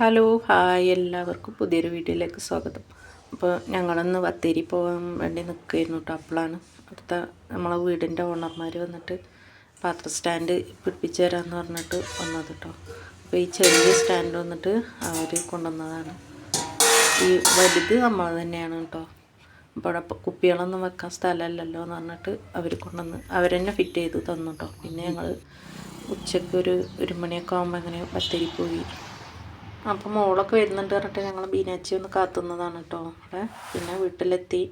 Hello hi എല്ലാവർക്കും പുതിയൊരു വീഡിയോയിലേക്ക് സ്വാഗതം. അപ്പോൾ ഞങ്ങളൊന്ന് ബത്തേരി പോകാൻ വേണ്ടി നിൽക്കുകയായിരുന്നു കേട്ടോ അപ്പോഴാണ് അടുത്ത നമ്മളെ വീടിന്റെ ഓണർമാർ വന്നിട്ട് പാത്ര സ്റ്റാൻഡ് പിടിപ്പിച്ച് തരാമെന്ന് പറഞ്ഞിട്ട് വന്നത് കേട്ടോ അപ്പോൾ ഈ ചെറിയ സ്റ്റാൻഡ് വന്നിട്ട് അവർ കൊണ്ടുവന്നതാണ്. ഈ വലുത് നമ്മൾ തന്നെയാണ് കേട്ടോ അപ്പോൾ അവിടെ കുപ്പികളൊന്നും വെക്കാൻ സ്ഥലമല്ലല്ലോ എന്ന് പറഞ്ഞിട്ട് അവർ കൊണ്ടുവന്ന് അവരെന്നെ ഫിറ്റ് ചെയ്ത് തന്നു കേട്ടോ പിന്നെ ഞങ്ങൾ ഉച്ചയ്ക്ക് ഒരു ഒരു മണിയൊക്കെ ആകുമ്പോൾ അങ്ങനെ ബത്തേരി പോയി. അപ്പോൾ മോളൊക്കെ വരുന്നുണ്ട് പറഞ്ഞിട്ട് ഞങ്ങൾ ബീനാച്ചി ഒന്ന് കാത്തുന്നതാണ് കേട്ടോ. അവിടെ പിന്നെ വീട്ടിലെത്തി.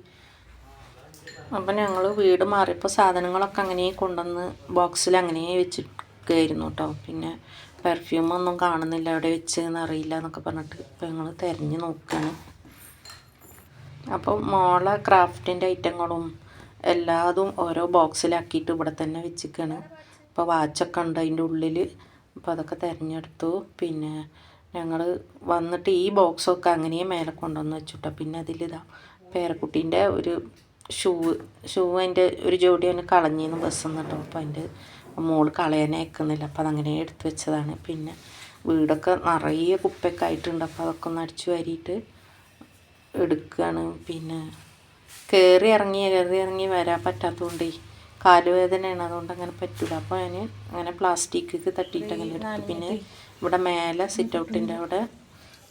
അപ്പം ഞങ്ങൾ വീട് മാറിയപ്പോൾ സാധനങ്ങളൊക്കെ അങ്ങനെ കൊണ്ടുവന്ന് ബോക്സിൽ അങ്ങനെ വെച്ചിരിക്കുകയായിരുന്നു കേട്ടോ. പിന്നെ പെർഫ്യൂമൊന്നും കാണുന്നില്ല എവിടെ വെച്ചതെന്ന് അറിയില്ല എന്നൊക്കെ പറഞ്ഞിട്ട് ഇപ്പം ഞങ്ങൾ തിരഞ്ഞ് നോക്കുകയാണ് അപ്പോൾ മോളെ ക്രാഫ്റ്റിന്റെ ഐറ്റങ്ങളും എല്ലാതും ഓരോ ബോക്സിലാക്കിയിട്ട് ഇവിടെ തന്നെ വെച്ചിരിക്കുകയാണ് അപ്പോൾ വാച്ചൊക്കെ ഉണ്ട് അതിന്റെ ഉള്ളിൽ അപ്പോൾ അതൊക്കെ തിരഞ്ഞെടുത്തു. പിന്നെ ഞങ്ങൾ വന്നിട്ട് ഈ ബോക്സൊക്കെ അങ്ങനെ മേലെ കൊണ്ടുവന്ന് വെച്ചുട്ടോ. പിന്നെ അതിലിതാ പേരക്കുട്ടീന്റെ ഒരു ഷൂ ഷൂ അതിന്റെ ഒരു ജോഡി അതിന് കളഞ്ഞിന്ന് ബസ്സിൽ നിന്നിട്ടോ അപ്പോൾ അതിന്റെ മോൾ കളയാനേ എക്കുന്നില്ല അപ്പോൾ അതങ്ങനെ എടുത്തു വെച്ചതാണ്. പിന്നെ വീടൊക്കെ നിറയെ കുപ്പയൊക്കെ ആയിട്ടുണ്ട്. അപ്പോൾ അതൊക്കെ ഒന്ന് അടിച്ചു വാരിയിട്ട് എടുക്കുകയാണ്. പിന്നെ കയറി ഇറങ്ങി കയറി ഇറങ്ങി വരാൻ പറ്റാത്തതുകൊണ്ടേ കാലുവേദനയാണ്. അതുകൊണ്ട് അങ്ങനെ പറ്റില്ല അപ്പോൾ ഞാൻ അങ്ങനെ പ്ലാസ്റ്റിക്ക് തട്ടിയിട്ട് അങ്ങനെ എടുത്തു പിന്നെ ഇവിടെ മേലെ സിറ്റ് ഔട്ടിന്റെ അവിടെ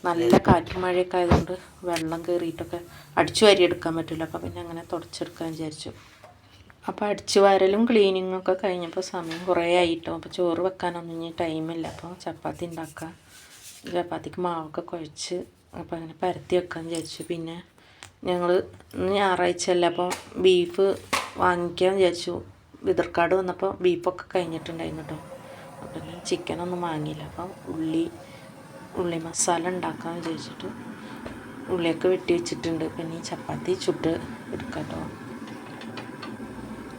നല്ല കാറ്റും മഴയൊക്കെ ആയതുകൊണ്ട് വെള്ളം കയറിയിട്ടൊക്കെ അടിച്ചു വാരി എടുക്കാൻ പറ്റില്ല അപ്പോൾ പിന്നെ അങ്ങനെ തുടച്ചെടുക്കാൻ വിചാരിച്ചു. അപ്പോൾ അടിച്ചു വാരലും ക്ലീനിങ്ങും ഒക്കെ കഴിഞ്ഞപ്പോൾ സമയം കുറേ ആയിട്ടും. അപ്പോൾ ചോറ് വെക്കാനൊന്നും ഇനി ടൈമില്ല അപ്പോൾ ചപ്പാത്തി ഉണ്ടാക്കുക ചപ്പാത്തിക്ക് മാവൊക്കെ കുഴച്ച് അപ്പോൾ അങ്ങനെ പരത്തി വെക്കാൻ വിചാരിച്ചു. പിന്നെ ഞങ്ങൾ ഞായറാഴ്ച അല്ല അപ്പോൾ ബീഫ് വാങ്ങിക്കാൻ വിചാരിച്ചു. വിതർക്കാട് വന്നപ്പോൾ ബീഫൊക്കെ കഴിഞ്ഞിട്ടുണ്ടായിരുന്നു കേട്ടോ അപ്പം ഞാൻ ചിക്കനൊന്നും വാങ്ങിയില്ല. അപ്പം ഉള്ളി ഉള്ളി മസാല ഉണ്ടാക്കാൻ വിചാരിച്ചിട്ട് ഉള്ളിയൊക്കെ വെട്ടി വെച്ചിട്ടുണ്ട്. പിന്നെ ഈ ചപ്പാത്തി ചുട്ട് എടുക്കാം കേട്ടോ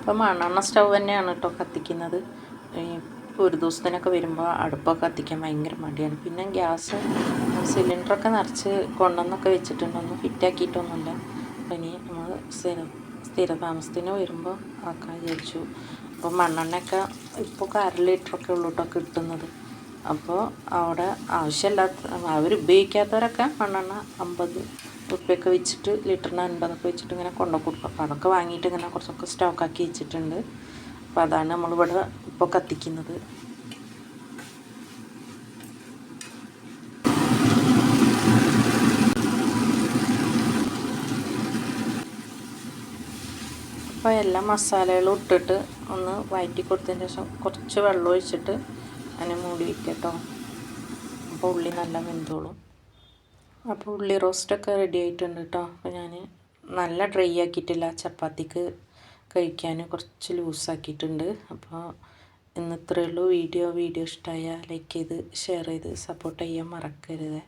അപ്പം മണ്ണെണ്ണ സ്റ്റൗ തന്നെയാണ് കേട്ടോ കത്തിക്കുന്നത്. ഒരു ദിവസത്തിനൊക്കെ വരുമ്പോൾ അടുപ്പൊക്കെ കത്തിക്കാൻ ഭയങ്കര മടിയാണ്. പിന്നെ ഗ്യാസ് സിലിണ്ടറൊക്കെ നിറച്ച് കൊണ്ടുവന്നൊക്കെ വെച്ചിട്ടുണ്ടൊന്നും ഫിറ്റാക്കിയിട്ടൊന്നുമില്ല ഇനി നമ്മൾ സ്ഥിരം സ്ഥിരതാമസത്തിന് വരുമ്പോൾ ആക്കാൻ വിചാരിച്ചു അപ്പോൾ മണ്ണെണ്ണയൊക്കെ ഇപ്പോൾ അര ലിറ്ററൊക്കെ ഉള്ളൂ കേട്ടോ കിട്ടുന്നത്. അപ്പോൾ അവിടെ ആവശ്യമില്ലാത്ത അവർ ഉപയോഗിക്കാത്തവരൊക്കെ മണ്ണെണ്ണ അമ്പത് ഉറുപ്പ്യൊക്കെ വെച്ചിട്ട് ലിറ്ററിന് അൻപതൊക്കെ വെച്ചിട്ട് ഇങ്ങനെ കൊണ്ടു കൊടുക്കും. അപ്പോൾ അതൊക്കെ വാങ്ങിയിട്ട് ഇങ്ങനെ കുറച്ചൊക്കെ സ്റ്റോക്കാക്കി വെച്ചിട്ടുണ്ട്. അപ്പോൾ അതാണ് നമ്മളിവിടെ ഇപ്പോൾ കത്തിക്കുന്നത്. അപ്പോൾ എല്ലാ മസാലകളും ഇട്ടിട്ട് ഒന്ന് വഴറ്റി കൊടുത്തതിന് ശേഷം കുറച്ച് വെള്ളം ഒഴിച്ചിട്ട് അതിനെ മൂടി വയ്ക്കട്ടോ അപ്പോൾ ഉള്ളി നല്ല വെന്തോളും. അപ്പോൾ ഉള്ളി റോസ്റ്റൊക്കെ റെഡി ആയിട്ടുണ്ട് കേട്ടോ അപ്പോൾ ഞാൻ നല്ല ഡ്രൈ ആക്കിയിട്ടില്ല. ചപ്പാത്തിക്ക് കഴിക്കാൻ കുറച്ച് ലൂസാക്കിയിട്ടുണ്ട് അപ്പോൾ ഇന്ന് ഇത്രയേ ഉള്ളൂ. വീഡിയോ വീഡിയോ ഇഷ്ടമായ ലൈക്ക് ചെയ്ത് ഷെയർ ചെയ്ത് സപ്പോർട്ട് ചെയ്യാൻ മറക്കരുത്.